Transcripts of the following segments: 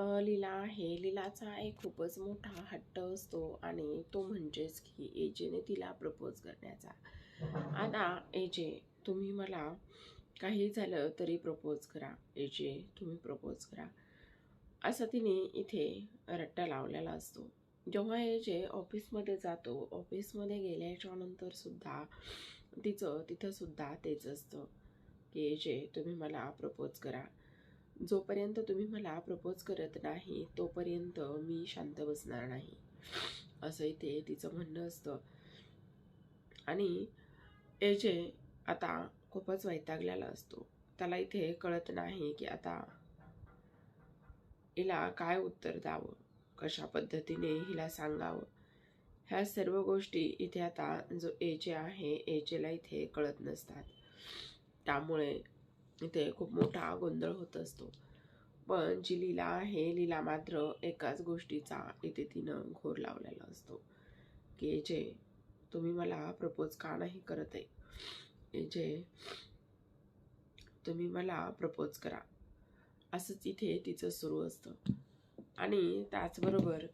लीला आहे. लीलाचा एक खूपच मोठा हट्ट असतो आणि तो म्हणजेच की एजेने तिला प्रपोज करण्याचा. आता एजे तुम्ही मला काही झालं तरी प्रपोज करा. एजे तुम्ही प्रपोज करा. असं तिने इथे रट्टा लावलेला असतो. जेव्हा एजे ऑफिसमध्ये जातो ऑफिसमध्ये गेल्याच्यानंतर सुद्धा तिचं तिथं सुद्धा तेच असतं की एजे तुम्ही मला प्रपोज करा. जोपर्यंत तुम्ही मला प्रपोज करत नाही तोपर्यंत मी शांत बसणार नाही. असं इथे तिचं म्हणणं असतं. आणि एजे आता खूपच वैतागलेला असतो. त्याला इथे कळत नाही की आता हिला काय उत्तर द्यावं? कशा पद्धतीने हिला सांगावं? ह्या सर्व गोष्टी इथे आता जो एजे आहे एजेला इथे कळत नसतात. त्यामुळे इथे खूप मोठा गोंधळ होत असतो. पण जी लीला आहे लीला मात्र एकाच गोष्टीचा इथे तिनं घोर लावलेला असतो. की जे तुम्ही मला प्रपोज का नाही करत आहे? जे तुम्ही मला प्रपोज करा. असंच इथे तिचं सुरू असतं. आणि त्याचबरोबर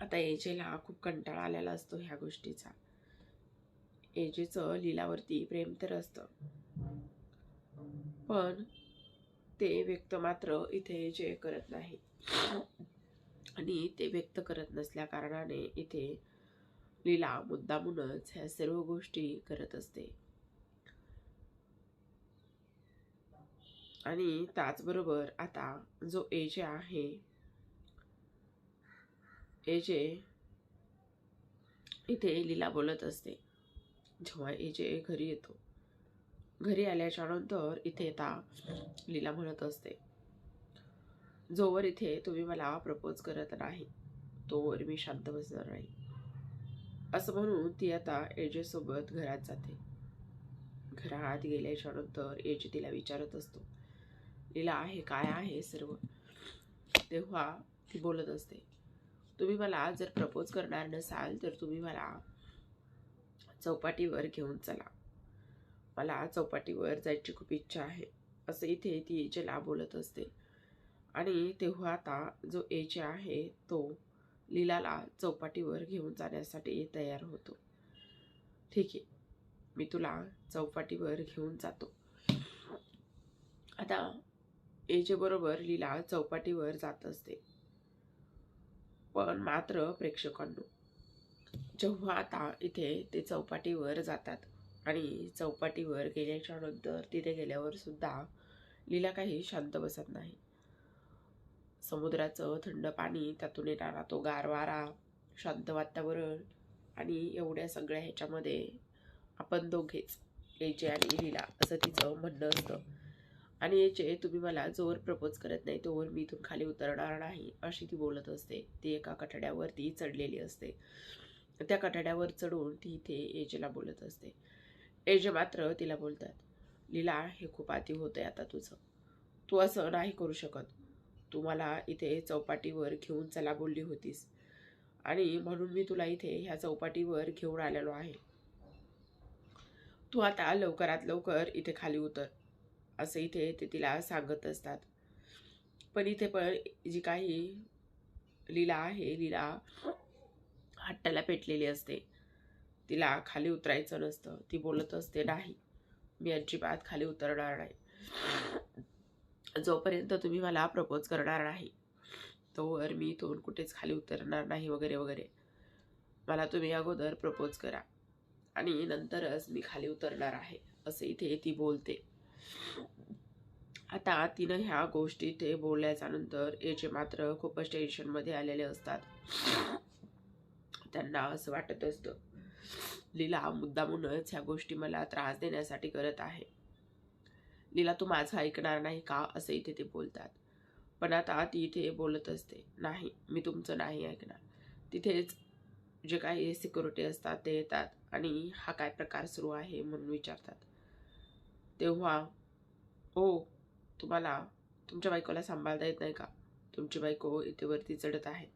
आता एजेला खूप कंटाळा आलेला असतो ह्या गोष्टीचा. एजेचं लीलावरती प्रेम तर असतं. पण ते व्यक्त मात्र इथे जे करत नाही. आणि ते व्यक्त करत नसल्या कारणाने इथे लीला मुद्दामूनच ह्या सर्व गोष्टी करत असते. आणि त्याचबरोबर आता जो एजे आहे एजे इथे लीला बोलत असते. जेव्हा एजे घरी येतो घरी आल्याच्यानंतर इथे येता लीला म्हणत असते. जोवर इथे तुम्ही मला प्रपोज करत नाही तोवर मी शांत बसणार नाही. असं म्हणून ती आता एजेसोबत घरात जाते. घरात गेल्याच्यानंतर एजे तिला विचारत असतो लीला आहे काय आहे सर्व? तेव्हा ती बोलत असते तुम्ही मला जर प्रपोज करणार नसाल तर तुम्ही मला चौपाटीवर घेऊन चला. मला चौपाटीवर जायची खूप इच्छा आहे असं इथे ती एजेला बोलत असते. आणि तेव्हा आता जो एजे आहे तो लीलाला चौपाटीवर घेऊन जाण्यासाठी तयार होतो. ठीक आहे मी तुला चौपाटीवर घेऊन जातो. आता एजेबरोबर लीला चौपाटीवर जात असते. पण मात्र प्रेक्षकांनो जेव्हा आता इथे ते चौपाटीवर जातात आणि चौपाटीवर गेल्याच्यानंतर तिथे गेल्यावर सुद्धा लीला काही शांत बसत नाही. समुद्राचं थंड पाणी त्यातून येणारा तो गार वारा शांत वातावरण आणि एवढ्या सगळ्या ह्याच्यामध्ये आपण दोघेच याचे आणि लीला असं तिचं म्हणणं असतं. आणि याचे तुम्ही मला जोवर प्रपोज करत नाही तोवर मी इथून खाली उतरणार नाही अशी ती बोलत असते. ती एका कठड्यावरती चढलेली असते. त्या कठड्यावर चढून ती इथे एजेला बोलत असते. एज मात्र तिला बोलतात लीला हे खूप आती होतंय आता तुझं. तू असं नाही करू शकत. तू मला इथे चौपाटीवर घेऊन चला बोलली होतीस. आणि म्हणून मी तुला इथे ह्या चौपाटीवर घेऊन आलेलो आहे. तू आता लवकरात लवकर इथे खाली उतर. असं इथे ते तिला सांगत असतात. पण इथे पण जी काही लीला आहे लीला हट्टाला पेटलेली असते. तिला खाली उतरायचं नसतं. ती बोलत असते नाही मी अजिबात खाली उतरणार नाही. जोपर्यंत तुम्ही मला प्रपोज करणार नाही तोवर मी इथून कुठेच खाली उतरणार नाही वगैरे वगैरे. मला तुम्ही अगोदर प्रपोज करा आणि नंतरच मी खाली उतरणार आहे असं इथे ती बोलते. आता तिनं ह्या गोष्टी ते बोलल्याच्या नंतर याचे मात्र खूपच टेन्शनमध्ये आलेले असतात. त्यांना असं वाटत असतं. लीला मुद्दामूनच ह्या गोष्टी मला त्रास देण्यासाठी करत आहे. लीला तू माझं ऐकणार नाही का? असं इथे ते बोलतात. पण आता ती इथे बोलत असते. नाही मी तुमचं नाही ऐकणार. तिथेच जे काही सिक्युरिटी असतात ते येतात आणि हा काय प्रकार सुरू आहे म्हणून विचारतात. तेव्हा हो तुम्हाला तुमच्या बायकोला सांभाळता येत नाही का? तुमची बायको इथे वरती चढत आहे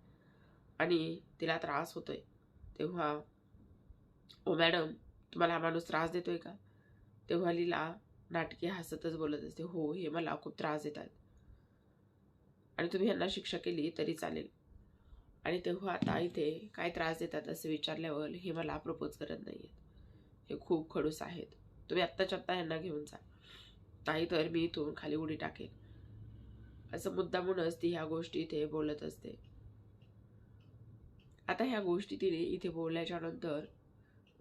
आणि तिला त्रास होतोय. तेव्हा ओ मॅडम तुम्हाला हा माणूस त्रास देतोय का? तेव्हा लीला नाटकी हसतच बोलत असते. हो हे मला खूप त्रास देतात. आणि तुम्ही यांना शिक्षा केली तरी चालेल. आणि तेव्हा आता इथे काय त्रास देतात असं विचारल्यावर हे मला प्रपोज करत नाही आहेत हे खूप खडूस आहेत. तुम्ही आत्ताच्या आत्ता यांना घेऊन जा. नाही तर मी इथून खाली उडी टाकेन. असं मुद्दामूनच ती ह्या गोष्टी इथे बोलत असते. आता ह्या गोष्टी तिने इथे बोलल्याच्या नंतर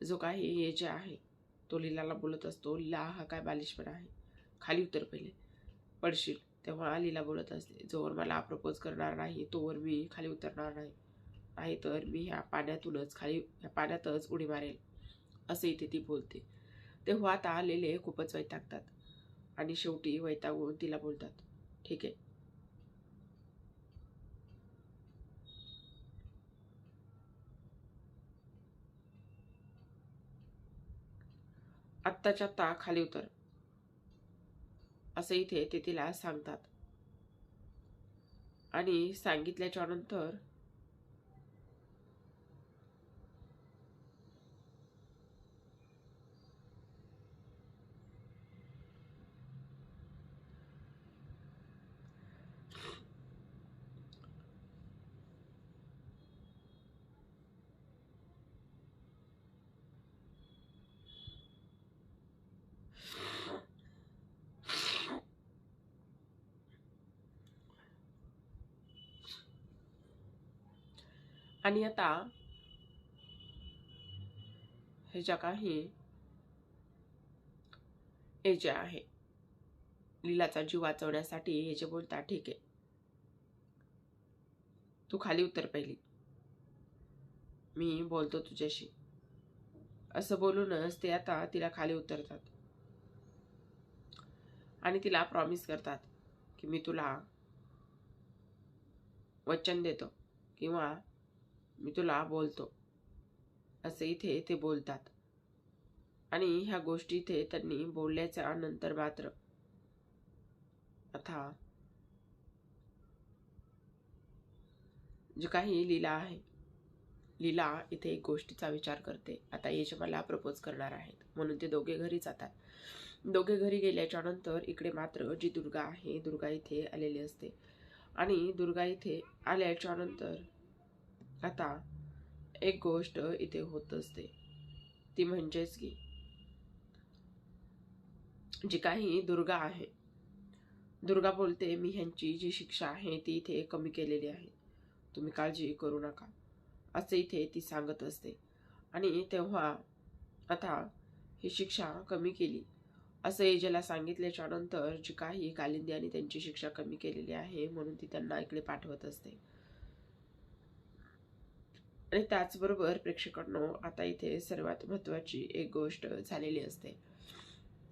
जो काही हे जे आहे तो लीलाला बोलत असतो लीला हा काय बालिशपणा आहे. खाली उतर पहिले. पडशील. तेव्हा लीला बोलत असते जोवर मला प्रपोज करणार नाही तोवर मी खाली उतरणार नाही. नाही तर मी ह्या पाण्यातूनच खाली ह्या पाण्यातच उडी मारेल. असं इथे ती बोलते. तेव्हा आता आलेले खूपच वैतागतात. आणि शेवटी वैतागून तिला बोलतात ठीक आहे आत्ताच्या आत्ता खाली उतर. असं इथे ते तिला सांगतात. आणि सांगितल्याच्यानंतर आणि आता हे ज्या काही हे जे आहे लीलाचा जीव वाचवण्यासाठी हे जे बोलतात ठीक आहे. तू खाली उतर पहिली. मी बोलतो तुझ्याशी. असं बोलूनच ते आता तिला खाली उतरतात. आणि तिला प्रॉमिस करतात की मी तुला वचन देतो किंवा मी तुला बोलतो. असे इथे ते बोलतात. आणि ह्या गोष्टी इथे त्यांनी बोलल्याच्या नंतर मात्र. आता जे काही लीला आहे लीला इथे एक गोष्टीचा विचार करते. आता जे मला प्रपोज करणार आहेत. म्हणून ते दोघे घरी जातात. दोघे घरी गेल्याच्यानंतर इकडे मात्र जी दुर्गा आहे दुर्गा इथे आलेली असते. आणि दुर्गा इथे आल्याच्यानंतर आता एक गोष्ट इथे होत असते. ती म्हणजेच की जी काही दुर्गा आहे दुर्गा बोलते मी ह्यांची जी शिक्षा आहे ती इथे कमी केलेली आहे. तुम्ही काळजी करू नका. असे इथे ती सांगत असते. आणि तेव्हा आता ही शिक्षा कमी केली. असं एजेला सांगितल्याच्या नंतर जी काही कालिंदी आणि त्यांची शिक्षा कमी केलेली आहे म्हणून ती त्यांना इकडे पाठवत असते. आणि त्याचबरोबर प्रेक्षकांनो आता इथे सर्वात महत्वाची एक गोष्ट झालेली असते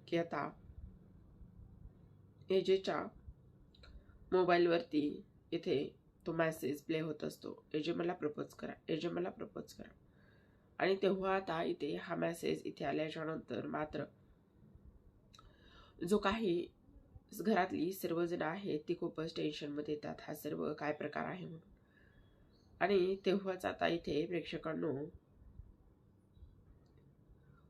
की आता एजेच्या मोबाईलवरती इथे तो मॅसेज प्ले होत असतो. एजे मला प्रपोज करा एजे मला प्रपोज करा. आणि तेव्हा आता इथे हा मॅसेज इथे आल्याच्यानंतर मात्र जो काही घरातली सर्वजण आहेत ती खूपच टेन्शनमध्ये येतात. हा सर्व काय प्रकार आहे म्हणून. आणि तेव्हाच आता इथे प्रेक्षकांनो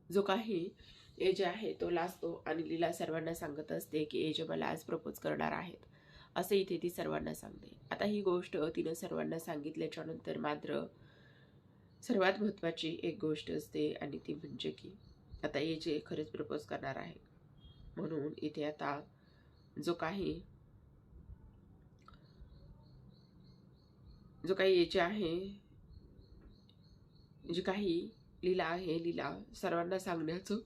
जो काही एज आहे तो लाजतो आणि लीला सर्वांना सांगत असते की एज मला आज प्रपोज करणार आहेत असे इथे ती सर्वांना सांगते. आता ही गोष्ट तिनं सर्वांना सांगितल्याच्या नंतर मात्र सर्वात महत्त्वाची एक गोष्ट असते आणि ती म्हणजे की आता एजे खरंच प्रपोज करणार आहे. म्हणून इथे आता जो काही जो काही याचे आहे जे काही लीला आहे लीला सर्वांना सांगण्याचं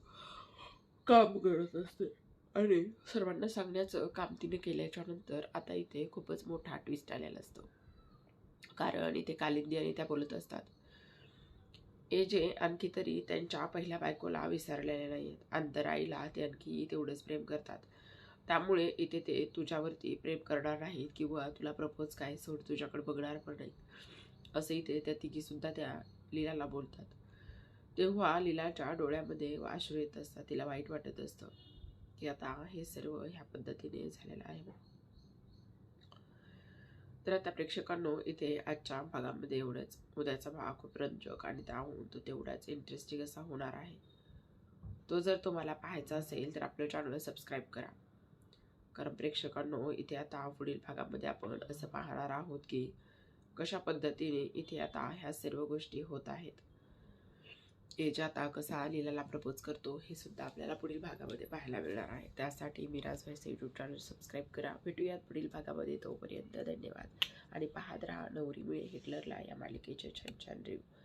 काम करत असते. आणि सर्वांना सांगण्याचं काम तिने केल्याच्यानंतर आता इथे खूपच मोठा ट्विस्ट आलेला असतो. कारण इथे कालिंदी आणि त्या बोलत असतात. ए जे आणखी तरी त्यांच्या पहिल्या बायकोला विसरलेले नाहीत अंतराईला ते आणखी तेवढंच प्रेम करतात. त्यामुळे इथे ते तुझ्यावरती प्रेम करणार नाहीत किंवा तुला प्रपोज काय सोड तुझ्याकडे बघणार पण नाही असं इथे त्या तिघीसुद्धा त्या लीलाला बोलतात. तेव्हा लीलाच्या डोळ्यामध्ये अश्रू येत असतात तिला वाईट वाटत असतं की आता हे सर्व ह्या पद्धतीने झालेलं आहे. तर आता प्रेक्षकांनो इथे आजच्या भागामध्ये एवढंच. उद्याचा भाग खूप रंजक आणि त्याहून तो तेवढाच इंटरेस्टिंग असा होणार आहे. तो जर तुम्हाला पाहायचा असेल तर आपलं चॅनल सबस्क्राईब करा. कारण प्रेक्षकांनो इथे आता पुढील भागामध्ये आपण असं पाहणार आहोत की कशा पद्धतीने इथे आता ह्या सर्व गोष्टी होत आहेत. एज आता कसा लीलाला प्रपोज करतो हे सुद्धा आपल्याला पुढील भागामध्ये पाहायला मिळणार आहे. त्यासाठी मिराज व्हायचं यूट्यूब चॅनल सबस्क्राईब करा. भेटूयात पुढील भागामध्ये. तोपर्यंत धन्यवाद. आणि पाहत राहा नवरी मिळे हिटलरला या मालिकेचे छान छान रिव्ह्यू